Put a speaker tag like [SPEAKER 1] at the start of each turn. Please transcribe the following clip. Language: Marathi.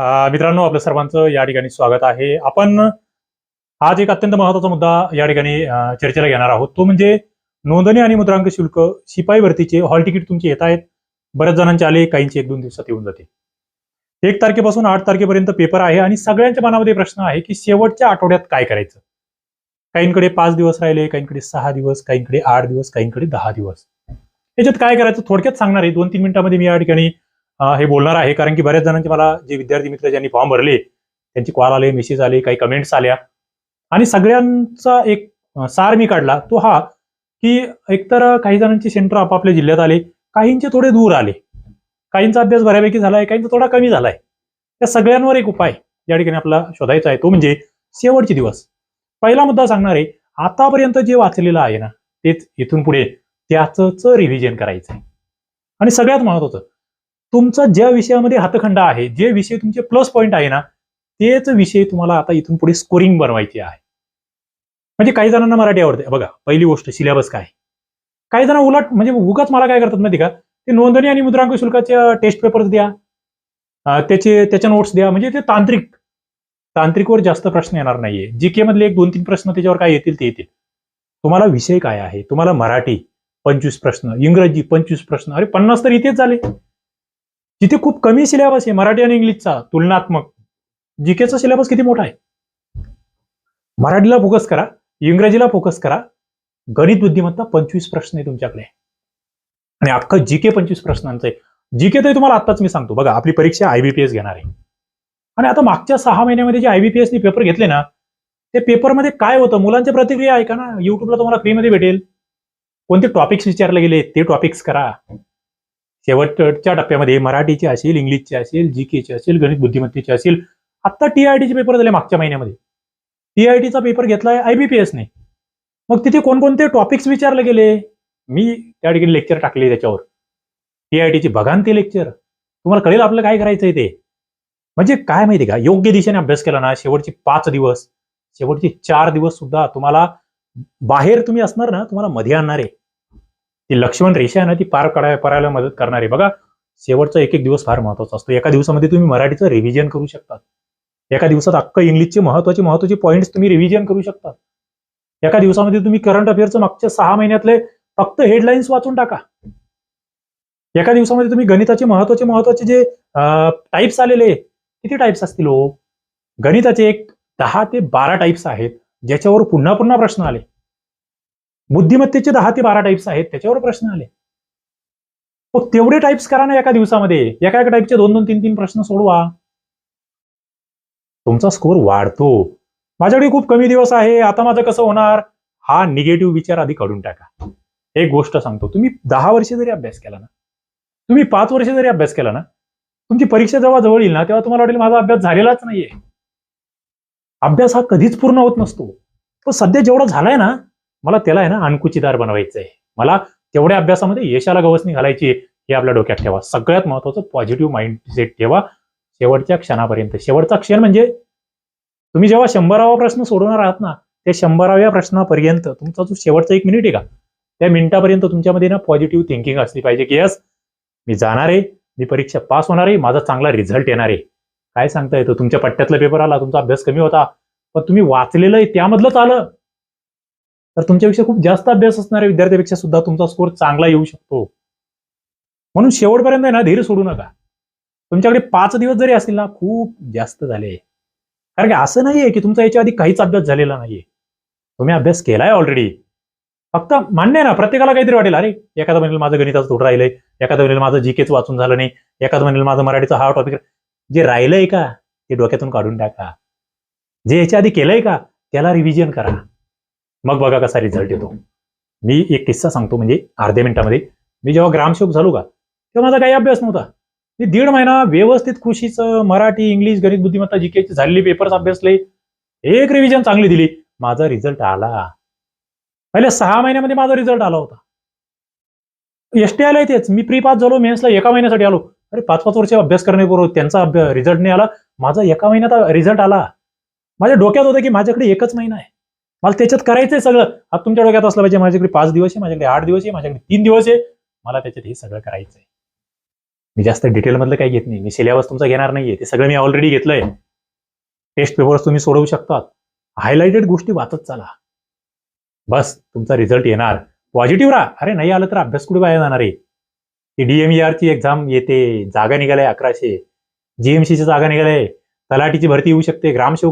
[SPEAKER 1] मित्रांनो आपलं सर्वांचं या ठिकाणी स्वागत आहे. आपण आज एक अत्यंत महत्त्वाचा मुद्दा या ठिकाणी चर्चेला घेणार आहोत. तो म्हणजे नोंदणी आणि मुद्रांक शुल्क शिपाई भरतीचे हॉल तिकीट तुमचे येत आहेत. बऱ्याच जणांचे आले काहींचे एक दोन दिवसात येऊन जाते. एक तारखेपासून आठ तारखेपर्यंत पेपर आहे आणि सगळ्यांच्या मनामध्ये प्रश्न आहे की शेवटच्या आठवड्यात काय करायचं? काहींकडे पाच दिवस राहिले काहींकडे सहा दिवस काहींकडे आठ दिवस काहींकडे दहा दिवस. याच्यात काय करायचं? थोडक्यात सांगणार आहे. दोन तीन मिनिटांमध्ये मी या ठिकाणी हे बोलणार आहे. कारण की बऱ्याच जणांचे मला जे विद्यार्थी मित्र ज्यांनी फॉर्म भरले त्यांची कॉल आले मेसेज आले काही कमेंट्स आल्या. आणि सगळ्यांचा एक सार मी काढला. तो हा की एकतर काही जणांचे सेंटर आपापल्या जिल्ह्यात आले काहींचे थोडे दूर आले. काहींचा अभ्यास बऱ्यापैकी झालाय काहींचा थोडा कमी झालाय. त्या सगळ्यांवर एक उपाय या ठिकाणी आपला शोधायचा आहे. तो म्हणजे शेवटचे दिवस. पहिला मुद्दा सांगणार आहे आतापर्यंत जे वाचलेलं आहे ना तेच इथून पुढे त्याचं रिव्हिजन करायचं आहे आणि सगळ्यात महत्वाचं तुमचा ज्या विषयामध्ये हातखंड आहे जे विषय तुमचे प्लस पॉईंट आहे ना तेच विषय तुम्हाला आता इथून पुढे स्कोरिंग बनवायची आहे. म्हणजे काही जणांना मराठी आवडते. बघा पहिली गोष्ट सिलेबस काय? काही जण उलट म्हणजे उगाच मला काय करतात माहिती का? ते नोंदणी आणि मुद्रांक शुल्काच्या टेस्ट पेपर्स द्या. त्याचे त्याच्या नोट्स द्या. म्हणजे ते तांत्रिक तांत्रिकवर जास्त प्रश्न येणार नाहीये. जी के मधले एक दोन तीन प्रश्न त्याच्यावर काय येतील ते येतील. तुम्हाला विषय काय आहे? तुम्हाला मराठी पंचवीस प्रश्न इंग्रजी पंचवीस प्रश्न अरे पन्नास तर इथेच झाले. जिथे खूप कमी सिलेबस आहे मराठी आणि इंग्लिशचा तुलनात्मक. जीकेचा सिलेबस किती मोठा आहे? मराठीला फोकस करा इंग्रजीला फोकस करा. गणित बुद्धिमत्ता पंचवीस प्रश्न आहे तुमच्याकडे. आणि अख्खं जीके पंचवीस प्रश्नांचं आहे. जीके तरी तुम्हाला आत्ताच मी सांगतो. बघा आपली परीक्षा आयबीपीएस घेणार आहे. आणि आता मागच्या सहा महिन्यामध्ये जे आयबीपीएसने पेपर घेतले ना ते पेपरमध्ये काय होतं? मुलांच्या प्रतिक्रिया ऐका ना. युट्यूबला तुम्हाला फ्रीमध्ये भेटेल. कोणते टॉपिक्स विचारले गेले ते टॉपिक्स करा. शेवटच्या टप्प्यामध्ये मराठीचे असेल इंग्लिशची असेल जीकेचे असेल गणित बुद्धिमत्तेची असेल आत्ता टीआयटीचे पेपर झाले मागच्या महिन्यामध्ये. टीआयटीचा पेपर घेतलाय आयबीपीएसने मग तिथे कोणकोणते टॉपिक्स विचारले गेले? मी त्या ठिकाणी लेक्चर टाकले त्याच्यावर. टीआयटीची बघा ते लेक्चर तुम्हाला कळेल आपलं काय करायचंय ते. म्हणजे काय माहिती का? योग्य दिशेने अभ्यास केला ना शेवटचे पाच दिवस शेवटचे चार दिवस सुद्धा तुम्हाला बाहेर तुम्ही असणार ना तुम्हाला मध्ये आणणार. आहे ती लक्ष्मण रेषा आहे ना ती पार काढाय करायला मदत करणार. आहे बघा शेवटचा एक एक दिवस फार महत्त्वाचा असतो. एका दिवसामध्ये तुम्ही मराठीचं रिव्हिजन करू शकता एका दिवसात अख्खं इंग्लिशचे महत्त्वाचे महत्त्वाचे पॉईंट्स तुम्ही रिव्हिजन करू शकता एका दिवसामध्ये तुम्ही करंट अफेअरचं मागच्या सहा महिन्यातले फक्त हेडलाईन्स वाचून टाका. एका दिवसामध्ये तुम्ही गणिताचे महत्त्वाचे महत्त्वाचे जे टाईप्स आलेले किती टाईप्स असतील हो? गणिताचे एक दहा ते बारा टाईप्स आहेत ज्याच्यावर पुन्हा पुन्हा प्रश्न आले. बुद्धिमत्तेचे दहा ते बारा टाईप्स आहेत त्याच्यावर प्रश्न आले. मग तेवढे टाईप्स करा ना एका दिवसामध्ये. एका एका टाईपचे दोन दोन तीन तीन प्रश्न सोडवा. तुमचा स्कोर वाढतो. माझ्याकडे खूप कमी दिवस आहे. आता माझं कसं होणार? हा निगेटिव्ह विचार आधी काढून टाका. एक गोष्ट सांगतो. तुम्ही दहा वर्षे जरी अभ्यास केला ना तुम्ही पाच वर्षे जरी अभ्यास केला ना तुमची परीक्षा जेव्हा जवळ येईल ना तेव्हा तुम्हाला वाटेल माझा अभ्यास झालेलाच नाहीये. अभ्यास हा कधीच पूर्ण होत नसतो. पण सध्या जेवढा झालाय ना मला त्याला आहे ना अणकुचीदार बनवायचं आहे मला तेवढ्या अभ्यासामध्ये यशाला गवसणी घालायची हे आपल्या डोक्यात ठेवा. सगळ्यात महत्वाचं पॉझिटिव्ह माइंडसेट ठेवा. शेवटच्या क्षणापर्यंत. शेवटचा क्षण म्हणजे तुम्ही जेव्हा शंभरावा प्रश्न सोडवणार आहात ना त्या शंभराव्या प्रश्नापर्यंत तुमचा जो शेवटचा एक मिनिट आहे का त्या मिनिटापर्यंत तुमच्यामध्ये ना पॉझिटिव्ह थिंकिंग असली पाहिजे की यस मी जाणार आहे मी परीक्षा पास होणार आहे माझा चांगला रिझल्ट येणार आहे. काय सांगता येतं? तुमच्या पट्ट्यातला पेपर आला तुमचा अभ्यास कमी होता. पण तुम्ही वाचलेलं आहे त्यामधलंच आलं. तर तुमच्यापेक्षा खूप जास्त अभ्यास असणाऱ्या विद्यार्थ्यापेक्षा सुद्धा तुमचा स्कोर चांगला येऊ शकतो. म्हणून शेवटपर्यंत ना धीर सोडू नका. तुमच्याकडे पाच दिवस जरी असतील ना खूप जास्त झाले कारण की असं नाहीये की तुमचा याच्या आधी काहीच अभ्यास झालेला नाहीये तुम्ही अभ्यास केलाय ऑलरेडी फक्त मान्य आहे ना प्रत्येकाला काहीतरी वाटेल. अरे एखादा म्हणेल माझं गणिताचं थोडं राहिलंय एखादा म्हणेल माझं जीकेच वाचून झालं नाही एखादा म्हणेल माझं मराठीचा हा टॉपिक जे राहिलंय का ते डोक्यातून काढून टाका. जे याच्या आधी केलंय का त्याला रिव्हिजन करा. मग बघा कसा रिझल्ट येतो. मी एक किस्सा सांगतो म्हणजे अर्ध्या मिनिटामध्ये. मी जेव्हा ग्रामसेवक झालो का तेव्हा माझा काही अभ्यास नव्हता. मी दीड महिना व्यवस्थित कृषीचं मराठी इंग्लिश गणित बुद्धिमत्ता जीकेचे झालेली पेपर्स अभ्यासले. एक रिव्हिजन चांगली दिली. माझा रिझल्ट आला. पहिल्या सहा महिन्यामध्ये माझा रिझल्ट आला होता. एस टी आलाय तेच. मी प्री पास झालो मेन्सला एका महिन्यासाठी आलो. अरे पाच पाच वर्ष अभ्यास करण्याबरोबर त्यांचा रिझल्ट नाही आला. माझा एका महिन्यात रिझल्ट आला. माझ्या डोक्यात होतं की माझ्याकडे एकच महिना आहे. मला त्याच्यात करायचंय सगळं. आता तुमच्या डोक्यात असलं पाहिजे माझ्याकडे पाच दिवस आहे माझ्याकडे आठ दिवस आहे माझ्याकडे तीन दिवस आहे. मला त्याच्यात हे सगळं करायचंय. मी जास्त डिटेलमधलं काही घेत नाही. मी सिलेबस तुमचा घेणार नाहीये. ते सगळं मी ऑलरेडी घेतलंय. टेस्ट पेपर्स तुम्ही सोडवू शकतात. हायलाइटेड गोष्टी वाचत चाला. बस तुमचा रिझल्ट येणार. पॉझिटिव्ह राहा. अरे नाही आलं तर अभ्यास कुठे बाहेर जाणार आहे? ती डीएमईआर ची एक्झाम येते. जागा निघाल्या अकराशे. जीएमसीची जागा निघाल्या तलाटीची भरती येऊ शकते. ग्रामसेवक